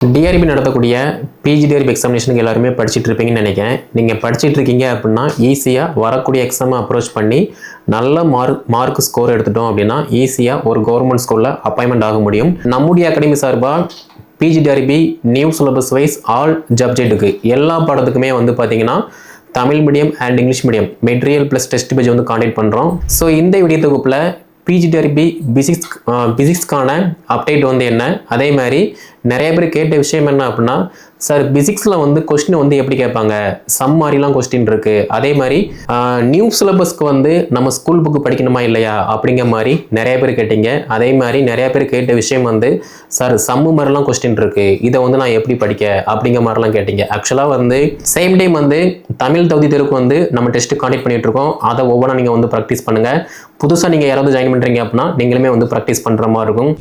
TRP நடத்தக்கூடிய PG TRB எக்ஸாமினேஷனுக்கு எல்லாருமே படிச்சுட்டு இருப்பீங்கன்னு நினைக்கிறேன். நீங்கள் படிச்சுட்டு இருக்கீங்க அப்படின்னா ஈஸியாக வரக்கூடிய எக்ஸாமை அப்ரோச் பண்ணி நல்ல மார்க் மார்க் ஸ்கோர் எடுத்துட்டோம் அப்படின்னா ஈஸியாக ஒரு கவர்மெண்ட் ஸ்கூலில் அப்பாயின்மெண்ட் ஆக முடியும். நம்முடைய அகாடமி சார்பாக PG TRB new syllabus wise all சப்ஜெக்ட்டுக்கு எல்லா பாடத்துக்குமே வந்து பார்த்தீங்கன்னா Tamil medium and English medium material plus test page வந்து காண்டக்ட் பண்ணுறோம் ஸோ இந்த வீடியோ தொகுப்பில் பிஜிடிஆர்பி பிசிக்ஸ் பிசிக்ஸ்க்கான அப்டேட் வந்து என்ன? அதே மாதிரி நிறைய பேர் கேட்ட விஷயம் என்ன அப்படின்னா சார் பிசிக்ஸில் வந்து கொஸ்டின் வந்து எப்படி கேட்பாங்க? சம் மாதிரிலாம் கொஸ்டின் இருக்குது அதே மாதிரி நியூ சிலபஸ்க்கு வந்து நம்ம ஸ்கூல் புக்கு படிக்கணுமா இல்லையா? அப்படிங்கிற மாதிரி நிறைய பேர் கேட்டீங்க. அதே மாதிரி நிறைய பேர் கேட்ட விஷயம் வந்து சார் சம்மு மாதிரிலாம் கொஸ்டின் இருக்குது இதை வந்து நான் எப்படி படிக்க? அப்படிங்கிற மாதிரிலாம் கேட்டீங்க. ஆக்சுவலாக வந்து சேம் டைம் வந்து தமிழ் தகுதி தெருக்கு வந்து நம்ம டெஸ்ட்டு காண்டக்ட் பண்ணிகிட்டு இருக்கோம். அதை ஒவ்வொன்றா நீங்கள் வந்து ப்ராக்டிஸ் பண்ணுங்கள் புதுசாக நீங்கள் யாராவது ஜாயின் பண்ணுறீங்க அப்படின்னா நீங்களுமே வந்து ப்ராக்டிஸ் பண்ணுற மாதிரி இருக்கும்.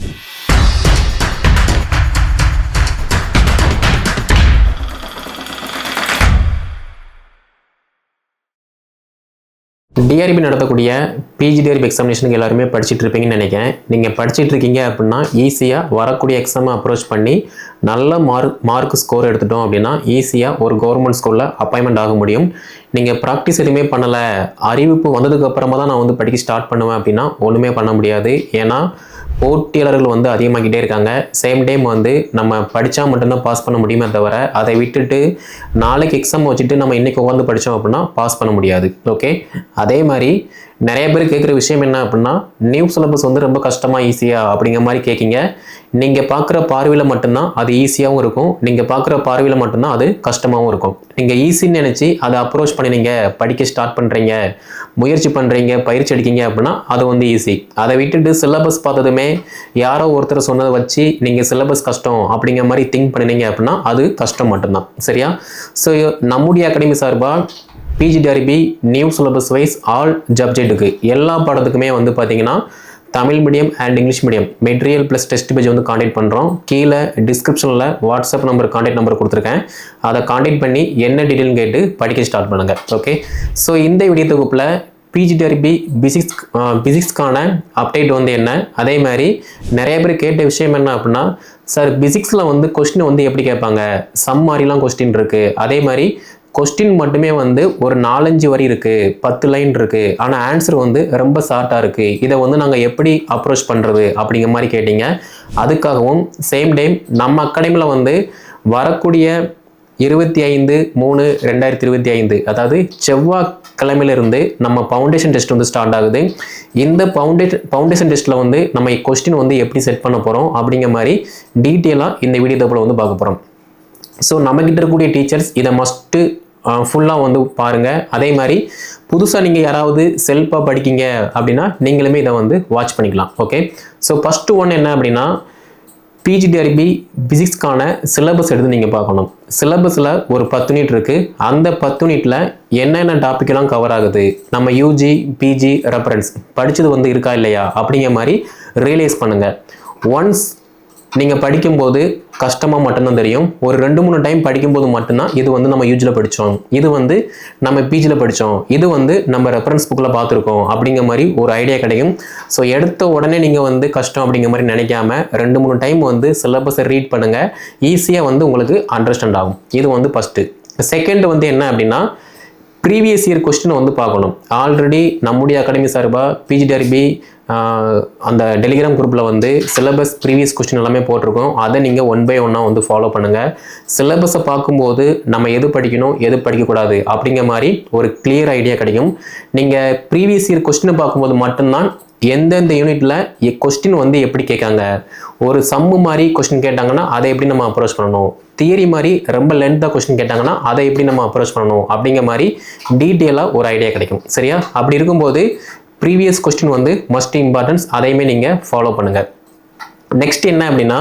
டிஆர்பி நடத்தக்கூடிய பிஜிடிஆர்பி எக்ஸாமினேஷனுக்கு எல்லாருமே படிச்சுட்டு இருப்பீங்கன்னு நினைக்கிறேன். நீங்கள் படிச்சுட்டு இருக்கீங்க அப்படின்னா ஈஸியாக வரக்கூடிய எக்ஸாமை அப்ரோச் பண்ணி நல்ல மார்க் மார்க் ஸ்கோர் எடுத்துட்டோம் அப்படின்னா ஈஸியாக ஒரு கவர்மெண்ட் ஸ்கூலில் அப்பாயின்மெண்ட் ஆக முடியும். நீங்கள் ப்ராக்டிஸ் எதுவுமே பண்ணலை அறிவிப்பு வந்ததுக்கு அப்புறமா தான் நான் வந்து படிக்க ஸ்டார்ட் பண்ணுவேன் அப்படின்னா ஒன்றுமே பண்ண முடியாது. ஏன்னா போட்டியாளர்கள் வந்து அதிகமாகிட்டே இருக்காங்க. சேம் டைம் வந்து நம்ம படித்தா மட்டும்தான் பாஸ் பண்ண முடியுமே தவிர அதை விட்டுட்டு நாளைக்கு எக்ஸாம் வச்சுட்டு நம்ம இன்றைக்கி உட்காந்து படித்தோம் அப்படின்னா பாஸ் பண்ண முடியாது. ஓகே அதே மாதிரி நிறைய பேர் கேட்குற விஷயம் என்ன அப்படின்னா நியூ சிலபஸ் வந்து ரொம்ப கஷ்டமாக ஈஸியாக அப்படிங்கிற மாதிரி கேட்கிங்க நீங்கள் பார்க்குற பார்வையில் மட்டும்தான் அது ஈஸியாகவும் இருக்கும். நீங்கள் பார்க்குற பார்வையில் மட்டும்தான் அது கஷ்டமாகவும் இருக்கும். நீங்கள் ஈஸின்னு நினச்சி அதை அப்ரோச் பண்ணினீங்க படிக்க ஸ்டார்ட் பண்ணுறீங்க முயற்சி பண்ணுறீங்க பயிற்சி அடிக்கீங்க அப்படின்னா அது வந்து ஈஸி அதை விட்டுட்டு சிலபஸ் பார்த்ததுமே யாரோ ஒருத்தர் சொன்னதை வச்சு நீங்கள் சிலபஸ் கஷ்டம் அப்படிங்கிற மாதிரி திங்க் பண்ணினீங்க அப்படின்னா அது கஷ்டம் மட்டும்தான். சரியா? ஸோ நம்முடைய அகாடமி சார்பாக PGTRB new syllabus wise all சப்ஜெக்ட்டுக்கு எல்லா பாடத்துக்குமே வந்து பார்த்தீங்கன்னா Tamil medium and English medium material plus test page வந்து காண்டாக்ட் பண்ணுறோம் கீழே டிஸ்கிரிப்ஷனில் வாட்ஸ்அப் நம்பர் காண்டாக்ட் நம்பர் கொடுத்துருக்கேன். அதை காண்டாக்ட் பண்ணி என்ன டீட்டெயில் கேட்டு படிக்க ஸ்டார்ட் பண்ணுங்கள் ஓகே ஸோ இந்த வீடியோ தொகுப்பில் பிஜிடிஆர்பி பிசிக்ஸ் பிசிக்ஸ்க்கான அப்டேட் வந்து என்ன? அதே மாதிரி நிறைய பேர் கேட்ட விஷயம் என்ன அப்படின்னா சார் பிசிக்ஸில் வந்து கொஸ்டின் வந்து எப்படி கேட்பாங்க? சம் மாதிரிலாம் கொஸ்டின் இருக்குது அதே மாதிரி கொஸ்டின் மட்டுமே வந்து ஒரு நாலஞ்சு வரி இருக்குது பத்து லைன் இருக்குது ஆனால் ஆன்சர் வந்து ரொம்ப ஷார்ட்டாக இருக்குது இதை வந்து நாங்கள் எப்படி அப்ரோச் பண்ணுறது அப்படிங்கிற மாதிரி கேட்டீங்க. அதுக்காகவும் சேம் டைம் நம்ம அகாடமியில் வந்து வரக்கூடிய இருபத்தி ஐந்து மூணு ரெண்டாயிரத்தி இருபத்தி ஐந்து அதாவது செவ்வாய்க்கிழமையிலிருந்து நம்ம ஃபவுண்டேஷன் டெஸ்ட் வந்து ஸ்டார்ட் ஆகுது. இந்த ஃபவுண்டே ஃபவுண்டேஷன் டெஸ்ட்டில் வந்து நம்ம கொஸ்டின் வந்து எப்படி செட் பண்ண போகிறோம் அப்படிங்கிற மாதிரி டீட்டெயிலாக இந்த வீடியோ தப்பில் வந்து பார்க்க போகிறோம் ஸோ நம்மக்கிட்ட இருக்கக்கூடிய டீச்சர்ஸ் இதை மஸ்ட்டு ஃபுல்லாக வந்து பாருங்கள் அதே மாதிரி புதுசாக நீங்கள் யாராவது செல்ஃபாக படிக்கீங்க அப்படின்னா நீங்களுமே இதை வந்து வாட்ச் பண்ணிக்கலாம். ஓகே ஸோ ஃபஸ்ட்டு ஒன்று என்ன அப்படின்னா பிஜிடிஆர்பி பிசிக்ஸ்க்கான சிலபஸ் எடுத்து நீங்கள் பார்க்கணும். சிலபஸில் ஒரு பத்து யூனிட் இருக்குது அந்த பத்து யூனிட்டில் என்னென்ன டாப்பிக்லாம் கவர் ஆகுது? நம்ம யூஜி பிஜி ரெஃபரன்ஸ் படித்தது வந்து இருக்கா இல்லையா? அப்படிங்கிற மாதிரி ரியலைஸ் பண்ணுங்கள் ஒன்ஸ் நீங்கள் படிக்கும்போது கஷ்டமாக மட்டும்தான் தெரியும். ஒரு ரெண்டு மூணு டைம் படிக்கும்போது மட்டும்தான் இது வந்து நம்ம யூஜியில் படித்தோம் இது வந்து நம்ம பிஜியில் படித்தோம் இது வந்து நம்ம ரெஃபரன்ஸ் புக்கில் பார்த்துருக்கோம். அப்படிங்கிற மாதிரி ஒரு ஐடியா கிடைக்கும். ஸோ எடுத்த உடனே நீங்கள் வந்து கஷ்டம் அப்படிங்கிற மாதிரி நினைக்காம ரெண்டு மூணு டைம் வந்து சிலபஸை ரீட் பண்ணுங்கள் ஈஸியாக வந்து உங்களுக்கு அண்டர்ஸ்டாண்ட் ஆகும். இது வந்து ஃபஸ்ட்டு செகண்ட் வந்து என்ன அப்படின்னா ப்ரீவியஸ் இயர் கொஸ்டின் வந்து பார்க்கணும். ஆல்ரெடி நம்முடைய அகாடமி சார்பாக பிஜிடிஆர்பி அந்த டெலிகிராம் குரூப்பில் வந்து சிலபஸ் ப்ரீவியஸ் கொஸ்டின் எல்லாமே போட்டிருக்கோம். அதை நீங்கள் ஒன் பை ஒன்னாக வந்து ஃபாலோ பண்ணுங்கள் சிலபஸை பார்க்கும்போது நம்ம எது படிக்கணும் எது படிக்கக்கூடாது அப்படிங்கிற மாதிரி ஒரு கிளியர் ஐடியா கிடைக்கும். நீங்கள் ப்ரீவியஸ் இயர் கொஸ்டினை பார்க்கும்போது மட்டும்தான் எந்தெந்த யூனிட்டில் கொஸ்டின் வந்து எப்படி கேட்காங்க? ஒரு சம்மு மாதிரி கொஸ்டின் கேட்டாங்கன்னா அதை எப்படி நம்ம அப்ரோச் பண்ணணும்? தியரி மாதிரி ரொம்ப லென்த்தாக கொஸ்டின் கேட்டாங்கன்னா அதை எப்படி நம்ம அப்ரோச் பண்ணணும்? அப்படிங்கிற மாதிரி டீட்டெயிலாக ஒரு ஐடியா கிடைக்கும். சரியா? அப்படி இருக்கும்போது ப்ரீவியஸ் கொஸ்டின் வந்து மஸ்ட் இம்பார்ட்டன்ஸ் அதையுமே நீங்கள் ஃபாலோ பண்ணுங்கள் நெக்ஸ்ட் என்ன அப்படின்னா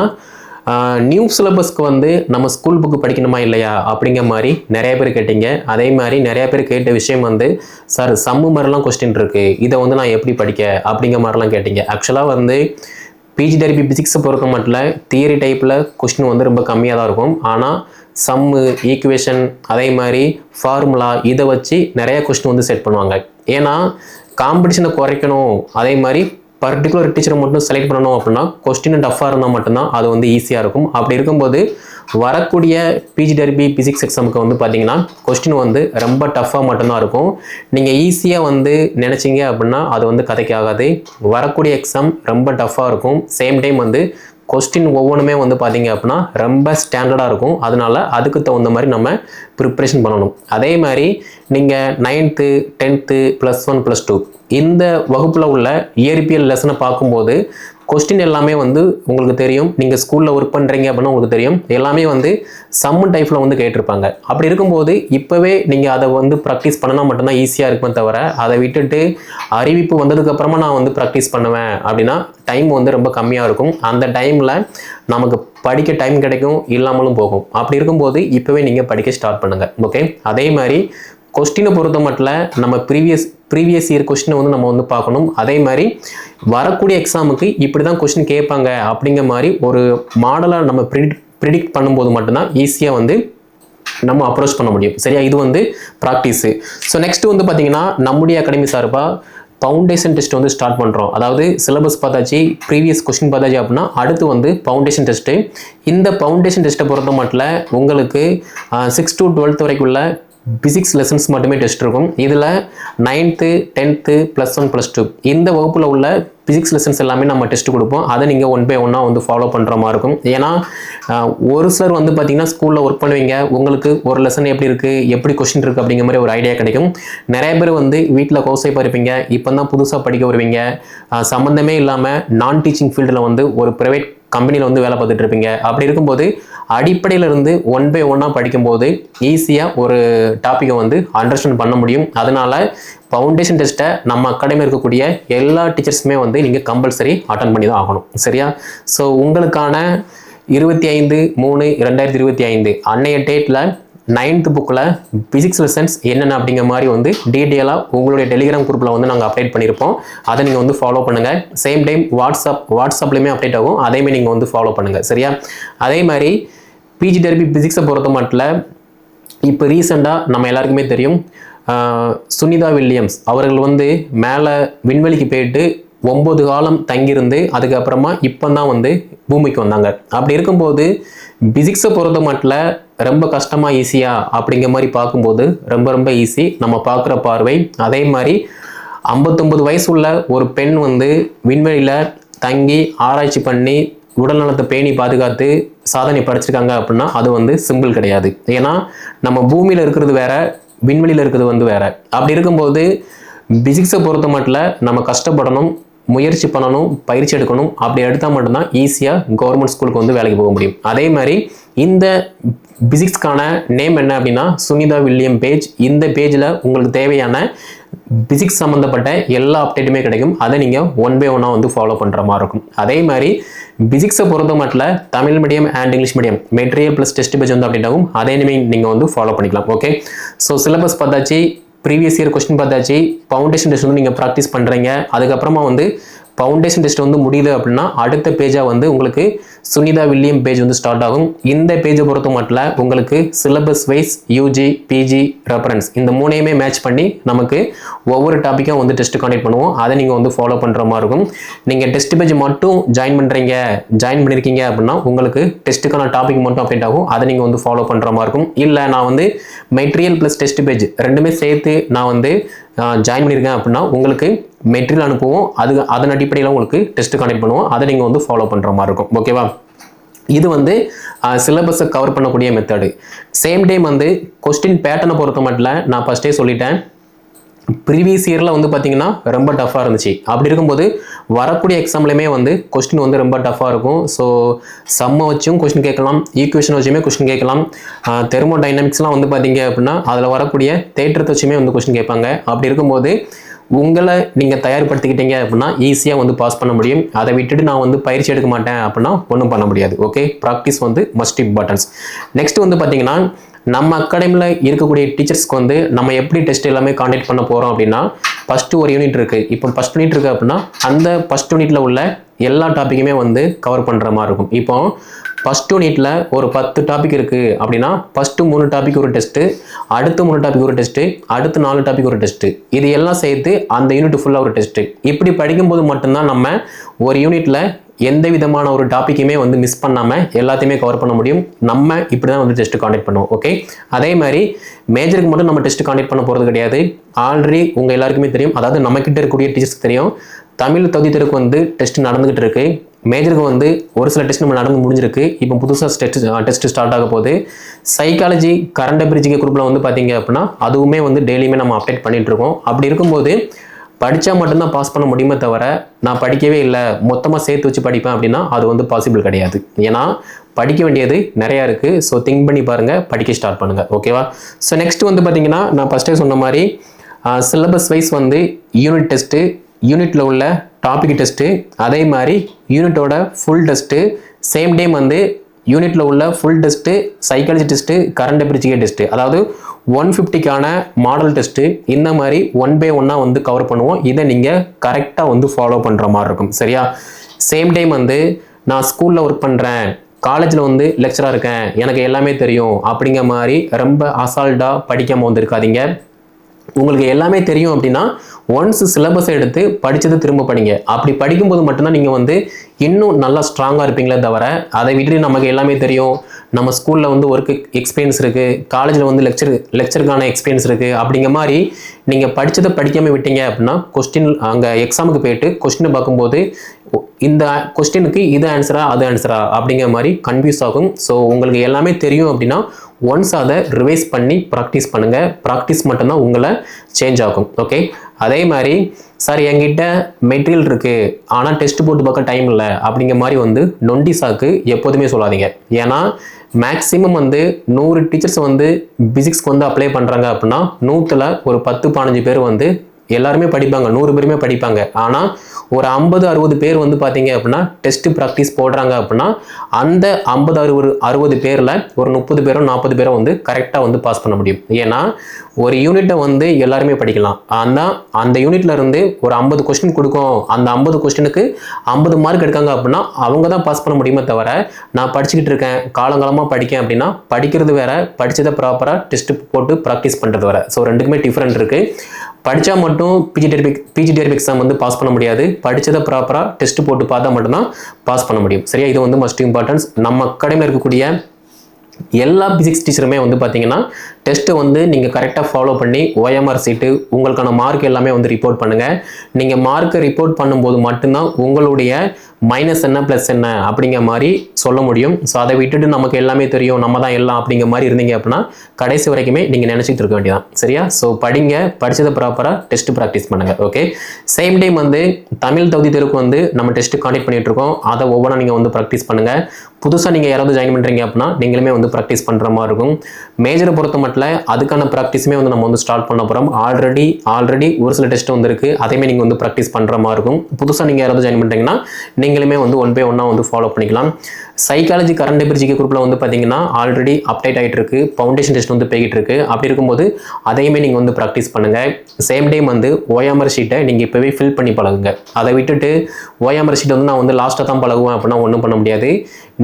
நியூ சிலபஸ்க்கு வந்து நம்ம ஸ்கூல் புக்கு படிக்கணுமா இல்லையா அப்படிங்கிற மாதிரி நிறைய பேர் கேட்டீங்க. அதே மாதிரி நிறைய பேர் கேட்ட விஷயம் வந்து சார் சம்மு மாதிரிலாம் கொஸ்டின் இருக்குது இதை வந்து நான் எப்படி படிக்க? அப்படிங்கிற மாதிரிலாம் கேட்டீங்க. ஆக்சுவலாக வந்து பிஜி டெரிபி பிசிக்ஸை பொறுத்த மட்டும் தியரி டைப்பில் கொஸ்டின் வந்து ரொம்ப கம்மியாக தான் இருக்கும். ஆனால் சம்மு ஈக்குவேஷன் அதே மாதிரி ஃபார்முலா இதை வச்சு நிறைய கொஸ்டின் வந்து செட் பண்ணுவாங்க. ஏன்னா காம்படிஷனை குறைக்கணும். அதே மாதிரி பர்டிகுலர் டீச்சரை மட்டும் செலக்ட் பண்ணணும் அப்படின்னா கொஸ்டின் டஃப்பாக இருந்தால் மட்டும்தான் அது வந்து ஈஸியாக இருக்கும். அப்படி இருக்கும்போது வரக்கூடிய பிஜி டெர்பி பிசிக்ஸ் எக்ஸாமுக்கு வந்து பார்த்தீங்கன்னா கொஸ்டின் வந்து ரொம்ப டஃப்பாக மட்டும்தான் இருக்கும். நீங்கள் ஈஸியாக வந்து நினச்சிங்க அப்படின்னா அது வந்து கதைக்கு ஆகாது. வரக்கூடிய எக்ஸாம் ரொம்ப டஃப்பாக இருக்கும். சேம் டைம் வந்து கொஸ்டின் ஒவ்வொன்றுமே வந்து பார்த்தீங்க அப்படின்னா ரொம்ப ஸ்டாண்டர்டாக இருக்கும். அதனால அதுக்கு தகுந்த மாதிரி நம்ம ப்ரிப்ரேஷன் பண்ணணும். அதே மாதிரி நீங்கள் ninth tenth plus one plus two இந்த வகுப்பில் உள்ள இயற்பியல் லெசனை பார்க்கும்போது கொஸ்டின் எல்லாமே வந்து உங்களுக்கு தெரியும். நீங்கள் ஸ்கூலில் ஒர்க் பண்ணுறீங்க அப்படின்னா உங்களுக்கு தெரியும். எல்லாமே வந்து சம்மு டைப்பில் வந்து கேட்டிருப்பாங்க. அப்படி இருக்கும்போது இப்போவே நீங்கள் அதை வந்து ப்ராக்டிஸ் பண்ணினா மட்டும்தான் ஈஸியாக இருக்குமே தவிர அதை விட்டுட்டு அறிவிப்பு வந்ததுக்கப்புறமா நான் வந்து ப்ராக்டிஸ் பண்ணுவேன் அப்படின்னா டைம் வந்து ரொம்ப கம்மியாக இருக்கும். அந்த டைமில் நமக்கு படிக்க டைம் கிடைக்கும் இல்லாமலும் போகும். அப்படி இருக்கும்போது இப்போவே நீங்கள் படிக்க ஸ்டார்ட் பண்ணுங்கள் ஓகே அதே மாதிரி கொஸ்டினை பொறுத்த மட்டும் நம்ம ப்ரீவியஸ் ப்ரீவியஸ் இயர் கொஸ்டினை வந்து நம்ம வந்து பார்க்கணும். அதே மாதிரி வரக்கூடிய எக்ஸாமுக்கு இப்படி தான் கொஸ்டின் கேட்பாங்க அப்படிங்கிற மாதிரி ஒரு மாடலாக நம்ம ப்ரிடிக் ப்ரிடிக்ட் பண்ணும்போது மட்டும்தான் ஈஸியாக வந்து நம்ம அப்ரோச் பண்ண முடியும். சரியா? இது வந்து ப்ராக்டிஸு ஸோ நெக்ஸ்ட் வந்து பார்த்தீங்கன்னா நம்முடைய அகாடமி சார்பாக ஃபவுண்டேஷன் டெஸ்ட் வந்து ஸ்டார்ட் பண்ணுறோம் அதாவது சிலபஸ் பார்த்தாச்சு ப்ரீவியஸ் கொஸ்டின் பார்த்தாச்சு அப்படின்னா அடுத்து வந்து ஃபவுண்டேஷன் டெஸ்ட்டு இந்த ஃபவுண்டேஷன் டெஸ்ட்டை பொறுத்த மட்டும் உங்களுக்கு சிக்ஸ் டு டுவெல்த் வரைக்குள்ள பிசிக்ஸ் லெசன்ஸ் மட்டுமே டெஸ்ட் இருக்கும். இதில் ninth tenth plus one plus two இந்த வகுப்பில் உள்ள பிசிக்ஸ் லெசன்ஸ் எல்லாமே நம்ம டெஸ்ட் கொடுப்போம். அதை நீங்கள் ஒன் பை ஒன்னாக வந்து ஃபாலோ பண்ணுற மாதிரி இருக்கும். ஏன்னா ஒரு சிலர் வந்து பார்த்தீங்கன்னா ஸ்கூலில் ஒர்க் பண்ணுவீங்க. உங்களுக்கு ஒரு லெசன் எப்படி இருக்குது எப்படி கொஷின் இருக்குது அப்படிங்கிற மாதிரி ஒரு ஐடியா கிடைக்கும். நிறைய பேர் வந்து வீட்டில் கோசை இருப்பீங்க இப்போ தான் புதுசாக படிக்க வருவீங்க. சம்மந்தமே இல்லாமல் நான் டீச்சிங் ஃபீல்டில் வந்து ஒரு ப்ரைவேட் கம்பெனியில் வந்து வேலை பார்த்துட்டு இருப்பீங்க. அப்படி இருக்கும்போது அடிப்படையிலிருந்து ஒன் பை ஒன்னாக படிக்கும்போது ஈஸியாக ஒரு டாப்பிக்கை வந்து அண்டர்ஸ்டாண்ட் பண்ண முடியும். அதனால் ஃபவுண்டேஷன் டெஸ்ட்டை நம்ம அகாடமி இருக்கக்கூடிய எல்லா டீச்சர்ஸுமே வந்து நீங்கள் கம்பல்சரி அட்டன் பண்ணி தான் ஆகணும். சரியா? ஸோ உங்களுக்கான இருபத்தி ஐந்து மூணு ரெண்டாயிரத்தி இருபத்தி ஐந்து அன்னைய டேட்டில் நைன்த்து புக்கில் ஃபிசிக்ஸ் லெசன்ஸ் என்னென்ன அப்படிங்கிற மாதிரி வந்து டீட்டெயிலாக உங்களுடைய டெலிகிராம் குரூப்பில் வந்து நாங்கள் அப்டேட் பண்ணியிருப்போம் அதை நீங்கள் வந்து ஃபாலோ பண்ணுங்கள் சேம் டைம் வாட்ஸ்அப் வாட்ஸ்அப்லேயுமே அப்டேட் ஆகும். அதையுமே நீங்கள் வந்து ஃபாலோ பண்ணுங்கள் சரியா? அதே மாதிரி பிஜி தெரபி ஃபிசிக்ஸை பொறுத்த மட்டும் இப்போ ரீசெண்டாக நம்ம எல்லாருக்குமே தெரியும். சுனிதா வில்லியம்ஸ் அவர்கள் வந்து மேலே விண்வெளிக்கு போயிட்டு ஒம்பது காலம் தங்கியிருந்து அதுக்கப்புறமா இப்போ தான் வந்து பூமிக்கு வந்தாங்க. அப்படி இருக்கும்போது பிசிக்ஸை பொறுத்த மட்டும் ரொம்ப கஷ்டமாக ஈஸியா அப்படிங்கிற மாதிரி பார்க்கும்போது ரொம்ப ரொம்ப ஈஸி நம்ம பார்க்குற பார்வை. அதே மாதிரி ஐம்பத்தொம்பது வயசு உள்ள ஒரு பெண் வந்து விண்வெளியில் தங்கி ஆராய்ச்சி பண்ணி உடல் நலத்தை பேணி பாதுகாத்து சாதனை படைச்சிருக்காங்க அப்படின்னா அது வந்து சிம்பிள் கிடையாது. ஏன்னா நம்ம பூமியில் இருக்கிறது வேற விண்வெளியில் இருக்கிறது வந்து வேற. அப்படி இருக்கும்போது பிசிக்ஸை பொறுத்த மட்டும் நம்ம கஷ்டப்படணும். முயற்சி பண்ணணும் பயிற்சி எடுக்கணும். அப்படி எடுத்தால் மட்டும்தான் ஈஸியாக கவர்மெண்ட் ஸ்கூலுக்கு வந்து வேலைக்கு போக முடியும். அதே மாதிரி இந்த பிசிக்ஸ்க்கான நேம் என்ன அப்படின்னா சுனிதா வில்லியம் பேஜ். இந்த பேஜில் உங்களுக்கு தேவையான பிசிக்ஸ் சம்மந்தப்பட்ட எல்லா அப்டேட்டுமே கிடைக்கும். அதை நீங்கள் ஒன் பை ஒன்னாக வந்து ஃபாலோ பண்ணுற மாதிரி இருக்கும். அதே மாதிரி பிசிக்ஸை பொறுத்த மட்டும் Tamil medium and English medium material plus test page வந்து அப்படின்னாவும் அதே நீங்கள் வந்து ஃபாலோ பண்ணிக்கலாம். ஓகே ஸோ சிலபஸ் பார்த்தாச்சு. ப்ரீவியஸ் இயர் கொஸ்டின் பார்த்தாச்சு. ஃபவுண்டேஷன் டெஸ்ட் வந்து நீங்கள் ப்ராக்டிஸ் பண்ணுறீங்க அதுக்கப்புறமா வந்து ஃபவுண்டேஷன் டெஸ்ட் வந்து முடியுது அப்படின்னா அடுத்த பேஜாக வந்து உங்களுக்கு சுனிதா வில்லியம் பேஜ் வந்து ஸ்டார்ட் ஆகும். இந்த பேஜை பொறுத்த மட்டும் உங்களுக்கு syllabus wise UG PG reference இந்த மூணையுமே மேட்ச் பண்ணி நமக்கு ஒவ்வொரு டாப்பிக்கும் வந்து டெஸ்ட் கான்டெக்ட் பண்ணுவோம். அதை நீங்கள் வந்து ஃபாலோ பண்ணுற மாதிரி இருக்கும். நீங்கள் டெஸ்ட் பேஜ் மட்டும் ஜாயின் பண்ணுறீங்க ஜாயின் பண்ணியிருக்கீங்க அப்படின்னா உங்களுக்கு டெஸ்ட்டுக்கான டாபிக் மட்டும் அப்டேட் ஆகும். அதை நீங்கள் வந்து ஃபாலோ பண்ணுற மாதிரி இருக்கும். இல்லை நான் வந்து மெட்டீரியல் ப்ளஸ் டெஸ்ட் பேஜ் ரெண்டுமே சேர்த்து நான் வந்து ஜாயின் பண்ணியிருக்கேன் அப்படின்னா உங்களுக்கு மெட்டீரியல் அனுப்புவோம். அது அதன் அடிப்படையில் உங்களுக்கு டெஸ்ட் கனெக்ட் பண்ணுவோம். அதை நீங்கள் வந்து ஃபாலோ பண்ணுற மாதிரி இருக்கும். ஓகேவா இது வந்து சிலபஸை கவர் பண்ணக்கூடிய மெத்தடு சேம் டைம் வந்து கொஸ்டின் பேட்டர்னை பொறுத்த மட்டும் நான் ஃபஸ்ட்டே சொல்லிட்டேன். ப்ரீவியஸ் இயரில் வந்து பார்த்தீங்கன்னா ரொம்ப டஃப்பாக இருந்துச்சு. அப்படி இருக்கும்போது வரக்கூடிய எக்ஸாம்லையுமே வந்து கொஸ்டின் வந்து ரொம்ப டஃப்பாக இருக்கும். ஸோ சம்மை வச்சும் கொஸ்டின் கேட்கலாம் ஈக்குவேஷன் வச்சுமே கொஸ்டின் கேட்கலாம். தெர்மோ டைனமிக்ஸ்லாம் வந்து பார்த்தீங்க அப்படின்னா அதில் வரக்கூடிய தேட்டரத்தை வச்சுமே வந்து கொஸ்டின் கேட்பாங்க. அப்படி இருக்கும்போது உங்களை நீங்கள் தயார்படுத்திக்கிட்டீங்க அப்படின்னா ஈஸியாக வந்து பாஸ் பண்ண முடியும். அதை விட்டுட்டு நான் வந்து பயிற்சி எடுக்க மாட்டேன் அப்படின்னா ஒன்றும் பண்ண முடியாது. ஓகே ப்ராக்டிஸ் வந்து மஸ்ட் இம்பார்ட்டன்ஸ் நெக்ஸ்ட் வந்து பார்த்தீங்கன்னா நம்ம அகாடமியில் இருக்கக்கூடிய டீச்சர்ஸ்க்கு வந்து நம்ம எப்படி டெஸ்ட் எல்லாமே காண்டக்ட் பண்ண போகிறோம் அப்படின்னா ஃபஸ்ட்டு ஒரு யூனிட் இருக்குது இப்போ ஃபஸ்ட் யூனிட் இருக்குது அப்படின்னா அந்த ஃபஸ்ட் யூனிட்டில் உள்ள எல்லா டாப்பிக்குமே வந்து கவர் பண்ணுற மாதிரி இருக்கும். இப்போ ஃபஸ்ட் யூனிட்டில் ஒரு பத்து டாபிக் இருக்குது அப்படின்னா ஃபஸ்ட்டு மூணு டாபிக் ஒரு டெஸ்ட்டு அடுத்து மூணு டாபிக் ஒரு டெஸ்ட்டு அடுத்து நாலு டாபிக் ஒரு டெஸ்ட்டு இது எல்லாம் சேர்த்து அந்த யூனிட் ஃபுல்லாக ஒரு டெஸ்ட்டு இப்படி படிக்கும்போது மட்டும்தான் நம்ம ஒரு யூனிட்டில் எந்த விதமான ஒரு டாப்பிக்குமே வந்து மிஸ் பண்ணாமல் எல்லாத்தையுமே கவர் பண்ண முடியும். நம்ம இப்படி தான் வந்து டெஸ்ட் காண்டக்ட் பண்ணுவோம் ஓகே அதே மாதிரி மேஜருக்கு மட்டும் நம்ம டெஸ்ட் காண்டக்ட் பண்ண போகிறது கிடையாது. ஆல்ரெடி உங்கள் எல்லாருக்குமே தெரியும். அதாவது நம்மக்கிட்ட இருக்கக்கூடிய டீச்சர்ஸ்க்கு தெரியும். தமிழ் தகுதி வந்து டெஸ்ட் நடந்துகிட்டு இருக்கு. மேஜருக்கு வந்து ஒரு சில டெஸ்ட் நம்ம நடந்து முடிஞ்சிருக்கு. இப்போ புதுசாக டெஸ்ட் டெஸ்ட் ஸ்டார்ட் ஆக போகுது. சைக்காலஜி கரண்ட் அபிரிஜிக்கு குரூப்பில் வந்து பார்த்தீங்க அப்படின்னா அதுவுமே வந்து டெய்லியுமே நம்ம அப்டேட் பண்ணிகிட்டு இருக்கோம். அப்படி இருக்கும்போது படித்தா மட்டும்தான் பாஸ் பண்ண முடியுமே தவிர நான் படிக்கவே இல்லை மொத்தமாக சேர்த்து வச்சு படிப்பேன் அப்படின்னா அது வந்து பாசிபிள் கிடையாது. ஏன்னா படிக்க வேண்டியது நிறையா இருக்குது ஸோ திங்க் பண்ணி பாருங்கள் படிக்க ஸ்டார்ட் பண்ணுங்கள் ஓகேவா ஸோ நெக்ஸ்ட் வந்து பார்த்தீங்கன்னா நான் ஃபஸ்ட்டே சொன்ன மாதிரி சிலபஸ் வைஸ் வந்து யூனிட் டெஸ்ட்டு யூனிட்டில் உள்ள டாபிக் டெஸ்ட்டு அதே மாதிரி யூனிட்டோட ஃபுல் டெஸ்ட்டு சேம் டைம் வந்து யூனிட்டில் உள்ள full test psychology test current அபிரிச்சிகே test அதாவது ஒன் ஃபிஃப்டிக்கான மாடல் டெஸ்ட்டு இந்த மாதிரி ஒன் பை ஒன்னாக வந்து கவர் பண்ணுவோம். இதை நீங்கள் கரெக்டாக வந்து ஃபாலோ பண்ணுற மாதிரி இருக்கும். சரியா? சேம் டைம் வந்து நான் ஸ்கூலில் ஒர்க் பண்ணுறேன் காலேஜில் வந்து லெக்சராக இருக்கேன். எனக்கு எல்லாமே தெரியும். அப்படிங்கிற மாதிரி ரொம்ப அசால்ட்டாக படிக்காமல் வந்திருக்காதீங்க. உங்களுக்கு எல்லாமே தெரியும் அப்படின்னா ஒன்ஸ் சிலபஸ் எடுத்து படித்தது திரும்ப படிங்க. அப்படி படிக்கும்போது மட்டும்தான் நீங்கள் வந்து இன்னும் நல்லா ஸ்ட்ராங்காக இருப்பீங்களே தவிர அதை விட்டுட்டு நமக்கு எல்லாமே தெரியும். நம்ம ஸ்கூலில் வந்து ஒர்க்கு எக்ஸ்பீரியன்ஸ் இருக்குது காலேஜில் வந்து லெக்சர் லெக்சருக்கான எக்ஸ்பீரியன்ஸ் இருக்குது அப்படிங்கிற மாதிரி நீங்கள் படித்ததை படிக்காமல் விட்டீங்க அப்படின்னா கொஸ்டின் அங்கே எக்ஸாமுக்கு போயிட்டு கொஸ்டினை பார்க்கும்போது இந்த கொஸ்டினுக்கு இது ஆன்சரா அது ஆன்சரா அப்படிங்கிற மாதிரி கன்ஃபியூஸ் ஆகும். ஸோ உங்களுக்கு எல்லாமே தெரியும் அப்படின்னா ஒன்ஸ் அதை ரிவைஸ் பண்ணி ப்ராக்டிஸ் பண்ணுங்கள் ப்ராக்டிஸ் மட்டும்தான் உங்களை சேஞ்ச் ஆகும். ஓகே அதே மாதிரி சார் என்கிட்ட மெட்டீரியல் இருக்குது ஆனால் டெஸ்ட் போட்டு பார்க்க டைம் இல்லை. அப்படிங்கிற மாதிரி வந்து நொண்டி சாக்கு எப்போதுமே சொல்லாதீங்க. ஏன்னா மேக்ஸிமம் வந்து நூறு டீச்சர்ஸ் வந்து பிசிக்ஸ்க்கு வந்து அப்ளை பண்ணுறாங்க அப்படின்னா நூற்றில் ஒரு பத்து பதினஞ்சு பேர் வந்து எல்லாருமே படிப்பாங்க நூறு பேருமே படிப்பாங்க. ஆனால் ஒரு ஐம்பது அறுபது பேர் வந்து பார்த்தீங்க அப்படின்னா டெஸ்ட் ப்ராக்டிஸ் போடுறாங்க அப்படின்னா அந்த ஐம்பது அறுபது அறுபது பேரில் ஒரு முப்பது பேரோ நாற்பது பேரோ வந்து கரெக்டாக வந்து பாஸ் பண்ண முடியும். ஏன்னா ஒரு யூனிட்டை வந்து எல்லாருமே படிக்கலாம். ஆனால் அந்த யூனிட்ல இருந்து ஒரு ஐம்பது கொஸ்டின் கொடுக்கும். அந்த ஐம்பது கொஸ்டினுக்கு ஐம்பது மார்க் எடுக்காங்க அப்படின்னா அவங்க தான் பாஸ் பண்ண முடியுமே தவிர நான் படிச்சுக்கிட்டு இருக்கேன் காலங்காலமாக படிக்கேன் அப்படின்னா படிக்கிறது வேற படித்ததை ப்ராப்பராக டெஸ்ட் போட்டு ப்ராக்டிஸ் பண்ணுறது வேற. ஸோ ரெண்டுக்குமே டிஃப்ரெண்ட் இருக்குது படித்தா மட்டும் பிஜிடிஆர்பி டெரிபி எக்ஸாம் வந்து பாஸ் பண்ண முடியாது. படித்ததை ப்ராப்பராக டெஸ்ட் போட்டு பார்த்தா மட்டும்தான் பாஸ் பண்ண முடியும். சரியா? இது வந்து மஸ்ட் இம்பார்ட்டன்ஸ் நம்ம அகாடமியில் இருக்கக்கூடிய எல்லா பிசிக்ஸ் டீச்சருமே வந்து பார்த்தீங்கன்னா டெஸ்ட்டை வந்து நீங்கள் கரெக்டாக ஃபாலோ பண்ணி ஓஎம்ஆர் சீட்டு உங்களுக்கான மார்க் எல்லாமே வந்து ரிப்போர்ட் பண்ணுங்கள் நீங்கள் மார்க்கை ரிப்போர்ட் பண்ணும்போது மட்டும்தான் உங்களுடைய மைனஸ் என்ன ப்ளஸ் என்ன அப்படிங்கிற மாதிரி சொல்ல முடியும். ஸோ அதை விட்டுட்டு நமக்கு எல்லாமே தெரியும். நம்ம தான் எல்லாம் அப்படிங்கிற மாதிரி இருந்தீங்க அப்படின்னா கடைசி வரைக்குமே நீங்கள் நினச்சிட்டு இருக்க வேண்டியதான் சரியா? ஸோ படிங்க படித்ததை ப்ராப்பராக டெஸ்ட் ப்ராக்டிஸ் பண்ணுங்கள் ஓகே சேம் டைம் வந்து தமிழ் தகுதி தெருக்கு வந்து நம்ம டெஸ்ட்டு காண்டக்ட் பண்ணிகிட்ருக்கோம் இருக்கோம். அதை ஒவ்வொன்றா நீங்கள் வந்து ப்ராக்டிஸ் பண்ணுங்கள் புதுசாக நீங்கள் யாராவது ஜாயின் பண்ணுறீங்க அப்படின்னா நீங்களுமே வந்து ப்ராக்டிஸ் பண்ணுற மாதிரி இருக்கும். மேஜரை பொறுத்த மட்டும் அதுக்கான ப்ராக்டிஸுமே வந்து நம்ம வந்து ஸ்டார்ட் பண்ண போகிறோம் ஆல்ரெடி ஆல்ரெடி ஒரு சில டெஸ்ட் வந்துருக்கு. அதையுமே நீங்கள் வந்து ப்ராக்டிஸ் பண்ணுற மாதிரி இருக்கும். புதுசாக நீங்கள் யாராவது ஜாயின் பண்ணுறீங்கன்னா நீங்களுமே வந்து ஒன் பை ஒன்னாக வந்து ஃபாலோ பண்ணிக்கலாம். சைக்காலஜி கரண்ட் ஜிகே குரூப்பில் வந்து பார்த்தீங்கன்னா ஆல்ரெடி அப்டேட் ஆகிட்டு இருக்கு ஃபவுண்டேஷன் டெஸ்ட் வந்து போய்கிட்டு இருக்கு அப்படி இருக்கும்போது அதையுமே நீங்கள் வந்து ப்ராக்டிஸ் பண்ணுங்கள் சேம் டைம் வந்து ஓயாமர் ஷீட்டை நீங்கள் இப்போவே ஃபில் பண்ணி பழகுங்க. அதை விட்டுட்டு ஓயாமர் ஷீட் வந்து நான் வந்து லாஸ்ட்டாக தான் பழகுவேன் அப்படின்னா ஒன்றும் பண்ண முடியாது.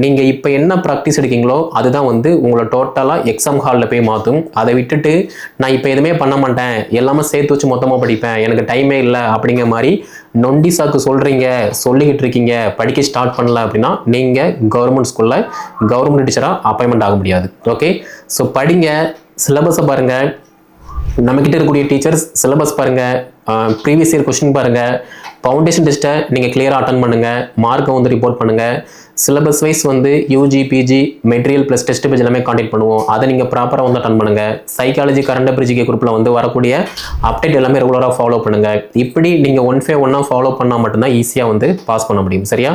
நீங்கள் இப்போ என்ன ப்ராக்டிஸ் எடுக்கீங்களோ அதுதான் வந்து உங்களை டோட்டலாக எக்ஸாம் ஹாலில் போய் மாற்றும் அதை விட்டுட்டு நான் இப்போ எதுவுமே பண்ண மாட்டேன். எல்லாமே சேர்த்து வச்சு மொத்தமாக படிப்பேன். எனக்கு டைமே இல்லை அப்படிங்கிற மாதிரி நொண்டி சாக்கு சொல்கிறீங்க சொல்லிக்கிட்டு இருக்கீங்க படிக்க ஸ்டார்ட் பண்ணல அப்படின்னா நீங்கள் கவர்மெண்ட் ஸ்கூலில் கவர்மெண்ட் டீச்சராக அப்பாயின்மெண்ட் ஆக முடியாது. ஓகே ஸோ படிங்க. சிலபஸை பாருங்கள் நம்மக்கிட்ட இருக்கக்கூடிய டீச்சர்ஸ் சிலபஸ் பாருங்கள் ப்ரீவியஸ் இயர் கொஸ்டின் பாருங்கள் ஃபவுண்டேஷன் டெஸ்ட்டை நீங்கள் கிளியராக அட்டன் பண்ணுங்கள் மார்க்கை வந்து ரிப்போர்ட் பண்ணுங்கள் சிலபஸ் வைஸ் வந்து UG PG material plus test page எல்லாமே காண்டக்ட் பண்ணுவோம். அதை நீங்கள் ப்ராப்பராக வந்து அட்டன் பண்ணுங்கள் சைக்காலஜி கரண்ட் பிரிஜிகே குரூப்பில் வந்து வரக்கூடிய அப்டேட் எல்லாமே ரெகுலராக ஃபாலோ பண்ணுங்கள் இப்படி நீங்கள் ஒன் ஃபே ஒன்னாக ஃபாலோ பண்ணால் மட்டும்தான் ஈஸியாக வந்து பாஸ் பண்ண முடியும். சரியா?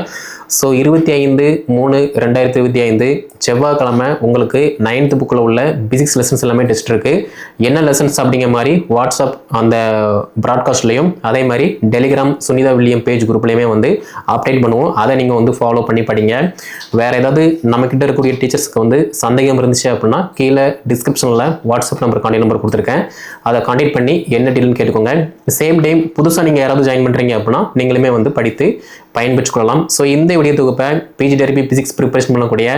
ஸோ இருபத்தி ஐந்து மூணு ரெண்டாயிரத்தி இருபத்தி ஐந்து செவ்வாய்க்கிழமை உங்களுக்கு நைன்த் புக்கில் உள்ள பிசிக்ஸ் லெசன்ஸ் எல்லாமே டெஸ்ட் இருக்குது என்ன லெசன்ஸ் அப்படிங்கிற மாதிரி வாட்ஸ்அப் அந்த ப்ராட்காஸ்ட்லேயும் அதே மாதிரி டெலிகிராம் சுனிதா வில்லியம் பேஜ் குரூப்லேயுமே வந்து அப்டேட் பண்ணுவோம். அதை நீங்கள் வந்து ஃபாலோ பண்ணி படிங்க. வேறு ஏதாவது நம்மக்கிட்ட இருக்கக்கூடிய டீச்சர்ஸ்க்கு வந்து சந்தேகம் இருந்துச்சு அப்படின்னா கீழே டிஸ்கிரிப்ஷனில் வாட்ஸ்அப் நம்பர் கான்டெக்ட் நம்பர் கொடுத்துருக்கேன். அதை கான்டெக்ட் பண்ணி என்ன டீல்னு கேட்டுக்கோங்க. சேம் டைம் புதுசாக நீங்கள் யாராவது ஜாயின் பண்ணுறீங்க அப்படின்னா நீங்களுமே வந்து படித்து பயன்பெற்றுக் கொள்ளலாம் ஸோ இந்த வீடியோ தொகுப்பை பிஜி டெரபி பிசிக்ஸ் ப்ரிப்பரேஷன் பண்ணக்கூடிய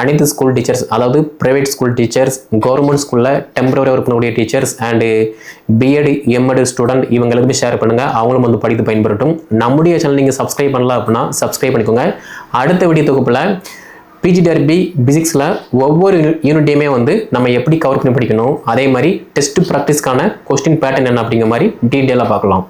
அனைத்து ஸ்கூல் டீச்சர்ஸ் அதாவது ப்ரைவேட் ஸ்கூல் டீச்சர்ஸ் கவர்மெண்ட் ஸ்கூலில் டெம்பரரி ஒர்க் பண்ணக்கூடிய teachers and B Ed M Ed student இவங்களுக்குமே share பண்ணுங்கள் அவங்களும் வந்து படித்து பயன்பெறட்டும். நம்முடைய சேனல் நீங்கள் சப்ஸ்கிரைப் பண்ணல அப்படின்னா சப்ஸ்கிரைப் பண்ணிக்கோங்க. அடுத்த வீடியோ தொகுப்பில் பிஜிடிஆர்பி பிசிக்ஸில் ஒவ்வொரு யூனிட்டையுமே வந்து நம்ம எப்படி கவர் பண்ணி படிக்கணும். அதே மாதிரி டெஸ்ட் ப்ராக்டிஸ்க்கான கொஸ்டின் பேட்டர்ன் என்ன அப்படிங்கிற மாதிரி டீட்டெயிலாக பார்க்கலாம்.